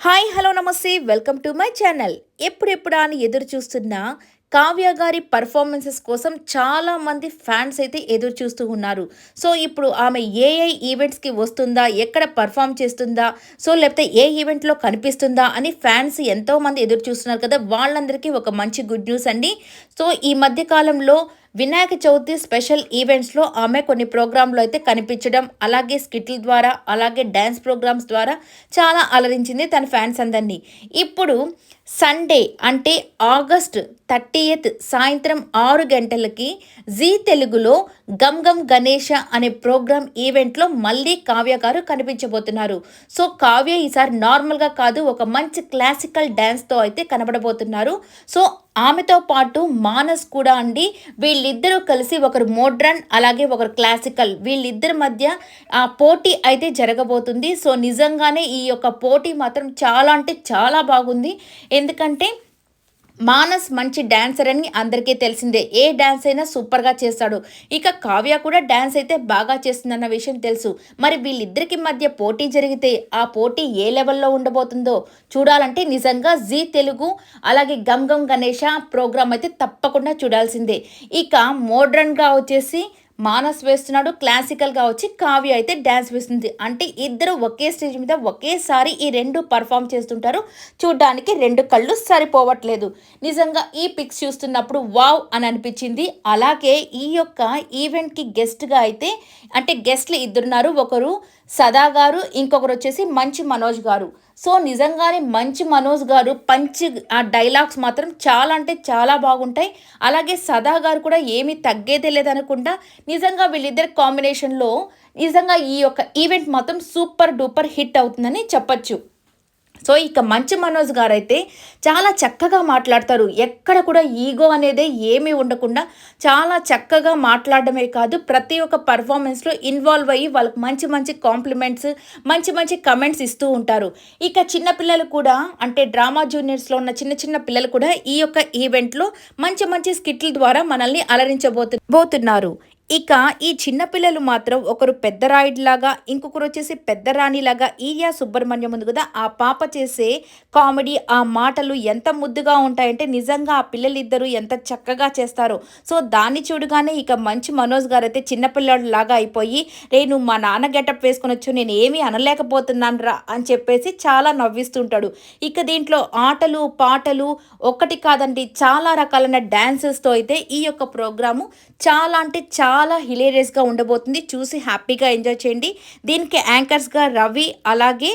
Hi hello నమస్తే. Welcome to my channel. ఎప్పుడెప్పుడా అని ఎదురు చూస్తున్న కావ్య గారి పర్ఫార్మెన్సెస్ కోసం చాలా మంది ఫ్యాన్స్ అయితే ఎదురు చూస్తూ ఉన్నారు. సో ఇప్పుడు ఆమె ఏ ఏ ఈవెంట్స్కి వస్తుందా ఎక్కడ పర్ఫామ్ చేస్తుందా సో లేకపోతే ఏ ఈవెంట్లో కనిపిస్తుందా అని ఫ్యాన్స్ ఎంతోమంది ఎదురు చూస్తున్నారు కదా. వాళ్ళందరికీ ఒక మంచి గుడ్ న్యూస్ అండి. సో ఈ మధ్య కాలంలో వినాయక చవితి స్పెషల్ ఈవెంట్స్లో ఆమె కొన్ని ప్రోగ్రాంలు అయితే కనిపించడం అలాగే స్కిట్ల ద్వారా అలాగే డ్యాన్స్ ప్రోగ్రామ్స్ ద్వారా చాలా అలరించింది తన ఫ్యాన్స్ అందరినీ. ఇప్పుడు సండే అంటే ఆగస్ట్ థర్టీయత్ సాయంత్రం ఆరు గంటలకి జీ తెలుగులో గమ్ గమ్ గణేష అనే ప్రోగ్రామ్ ఈవెంట్లో మళ్ళీ కావ్య గారు కనిపించబోతున్నారు. సో కావ్య ఈసారి నార్మల్గా కాదు ఒక మంచి క్లాసికల్ డ్యాన్స్తో అయితే కనబడబోతున్నారు. సో ఆమెతో పాటు మానస్ కూడా అండి. వీళ్ళిద్దరూ కలిసి ఒకరు మోడ్రన్ అలాగే ఒకరు క్లాసికల్. వీళ్ళిద్దరి మధ్య ఆ పోటీ అయితే జరగబోతుంది. సో నిజంగానే ఈ యొక్క పోటీ మాత్రం చాలా అంటే చాలా బాగుంది. ఎందుకంటే మానస్ మంచి డాన్సర్ అని అందరికీ తెలిసిందే. ఏ డ్యాన్స్ అయినా సూపర్గా చేస్తాడు. ఇక కావ్య కూడా డ్యాన్స్ అయితే బాగా చేస్తుందన్న విషయం తెలుసు. మరి వీళ్ళిద్దరికి మధ్య పోటీ జరిగితే ఆ పోటీ ఏ లెవెల్లో ఉండబోతుందో చూడాలంటే నిజంగా జీ తెలుగు అలాగే గమ్ గమ్ గణేష ప్రోగ్రామ్ అయితే తప్పకుండా చూడాల్సిందే. ఇక మోడ్రన్గా వచ్చేసి మానస్ వేస్తున్నాడు క్లాసికల్గా వచ్చి కావ్య అయితే డ్యాన్స్ వేస్తుంది. అంటే ఇద్దరు ఒకే స్టేజ్ మీద ఒకేసారి ఈ రెండు పర్ఫామ్ చేస్తుంటారు. చూడ్డానికి రెండు కళ్ళు సరిపోవట్లేదు. నిజంగా ఈ పిక్స్ చూస్తున్నప్పుడు వావ్ అని అనిపించింది. అలాగే ఈ యొక్క ఈవెంట్కి గెస్ట్గా అయితే అంటే గెస్ట్లు ఇద్దరున్నారు. ఒకరు సదా గారు ఇంకొకరు వచ్చేసి మంచి మనోజ్ గారు. సో నిజంగానే మంచి మనోజ్ గారు పంచి ఆ డైలాగ్స్ మాత్రం చాలా అంటే చాలా బాగుంటాయి. అలాగే సదా గారు కూడా ఏమీ తగ్గేదే లేదనుకుంటా నిజంగా వీళ్ళిద్దరి కాంబినేషన్లో నిజంగా ఈ యొక్క ఈవెంట్ మాత్రం సూపర్ డూపర్ హిట్ అవుతుందని చెప్పచ్చు. సో ఇక మంచి మనోజ్ గారు అయితే చాలా చక్కగా మాట్లాడతారు. ఎక్కడ కూడా ఈగో అనేది ఏమీ ఉండకుండా చాలా చక్కగా మాట్లాడడమే కాదు ప్రతి ఒక్క పర్ఫార్మెన్స్లో ఇన్వాల్వ్ అయ్యి వాళ్ళకి మంచి మంచి కాంప్లిమెంట్స్ మంచి మంచి కమెంట్స్ ఇస్తూ ఉంటారు. ఇక చిన్నపిల్లలు కూడా అంటే డ్రామా జూనియర్స్లో ఉన్న చిన్న చిన్న పిల్లలు కూడా ఈ యొక్క ఈవెంట్లో మంచి మంచి స్కిట్ల ద్వారా మనల్ని అలరించబోతు పోతున్నారు ఇక ఈ చిన్నపిల్లలు మాత్రం ఒకరు పెద్ద రాయుడిలాగా ఇంకొకరు వచ్చేసి పెద్ద రాణిలాగా ఈరియా సుబ్రహ్మణ్యం ఉంది కదా ఆ పాప చేసే కామెడీ ఆ మాటలు ఎంత ముద్దుగా ఉంటాయంటే నిజంగా ఆ పిల్లలిద్దరూ ఎంత చక్కగా చేస్తారో. సో దాన్ని చూడగానే ఇక మంచి మనోజ్ గారు అయితే చిన్నపిల్లడు లాగా అయిపోయి రే నువ్వు మా నాన్న గెటప్ వేసుకొని వచ్చు నేను ఏమీ అనలేకపోతున్నాను రా అని చెప్పేసి చాలా నవ్విస్తుంటాడు. ఇక దీంట్లో ఆటలు పాటలు ఒకటి కాదండి చాలా రకాలైన డ్యాన్సెస్తో అయితే ఈ యొక్క ప్రోగ్రాము చాలా అంటే చాలా చాలా హిలేరియస్గా ఉండబోతుంది. చూసి హ్యాపీగా ఎంజాయ్ చేయండి. దీనికి యాంకర్స్గా రవి అలాగే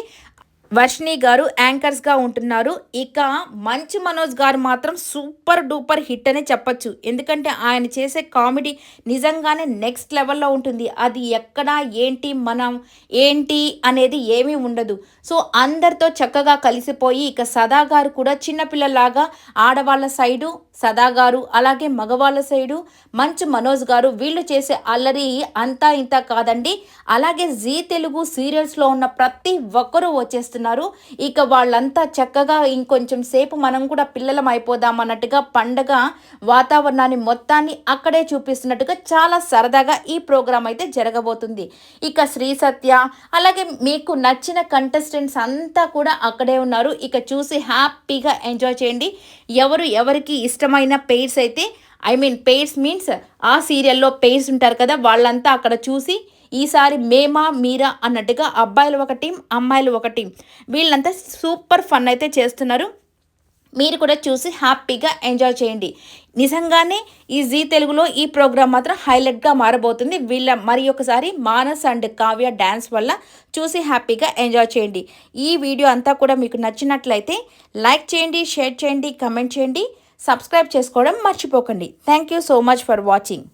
వర్షిణి గారు యాంకర్స్గా ఉంటున్నారు. ఇక మంచు మనోజ్ గారు మాత్రం సూపర్ డూపర్ హిట్ అనే చెప్పచ్చు. ఎందుకంటే ఆయన చేసే కామెడీ నిజంగానే నెక్స్ట్ లెవెల్లో ఉంటుంది. అది ఎక్కడ ఏంటి మనం ఏంటి అనేది ఏమీ ఉండదు. సో అందరితో చక్కగా కలిసిపోయి ఇక సదా గారు కూడా చిన్నపిల్లలాగా ఆడవాళ్ళ సైడు సదా గారు అలాగే మగవాళ్ళ సైడు మంచు మనోజ్ గారు వీళ్ళు చేసే అల్లరి అంతా ఇంత కాదండి. అలాగే జీ తెలుగు సీరియల్స్లో ఉన్న ప్రతి ఒక్కరూ వచ్చేస్తున్నారు. ఇక వాళ్ళంతా చక్కగా ఇంకొంచెం సేపు మనం కూడా పిల్లలం అయిపోదాం అన్నట్టుగా పండగ వాతావరణాన్ని మొత్తాన్ని అక్కడే చూపిస్తున్నట్టుగా చాలా సరదాగా ఈ ప్రోగ్రాం అయితే జరగబోతుంది. ఇక శ్రీ సత్య అలాగే మీకు నచ్చిన కంటెస్టెంట్స్ అంతా కూడా అక్కడే ఉన్నారు. ఇక చూసి హ్యాపీగా ఎంజాయ్ చేయండి. ఎవరు ఎవరికి ఇష్టం ఇష్టమైన పెయిర్స్ అయితే ఐ మీన్ పెయిర్స్ మీన్స్ ఆ సీరియల్లో పెయిర్స్ ఉంటారు కదా వాళ్ళంతా అక్కడ చూసి ఈసారి మేమా మీరా అన్నట్టుగా అబ్బాయిలు ఒక టీం అమ్మాయిలు ఒక టీం. వీళ్ళంతా సూపర్ ఫన్ అయితే చేస్తున్నారు. మీరు కూడా చూసి హ్యాపీగా ఎంజాయ్ చేయండి. నిజంగానే ఈ జీ తెలుగులో ఈ ప్రోగ్రామ్ మాత్రం హైలైట్గా మారబోతుంది. వీళ్ళ మరి ఒకసారి మానస్ అండ్ కావ్య డ్యాన్స్ వల్ల చూసి హ్యాపీగా ఎంజాయ్ చేయండి. ఈ వీడియో అంతా కూడా మీకు నచ్చినట్లయితే లైక్ చేయండి షేర్ చేయండి కమెంట్ చేయండి. సబ్స్క్రైబ్ చేసుకోవడం మర్చిపోకండి. Thank you so much for watching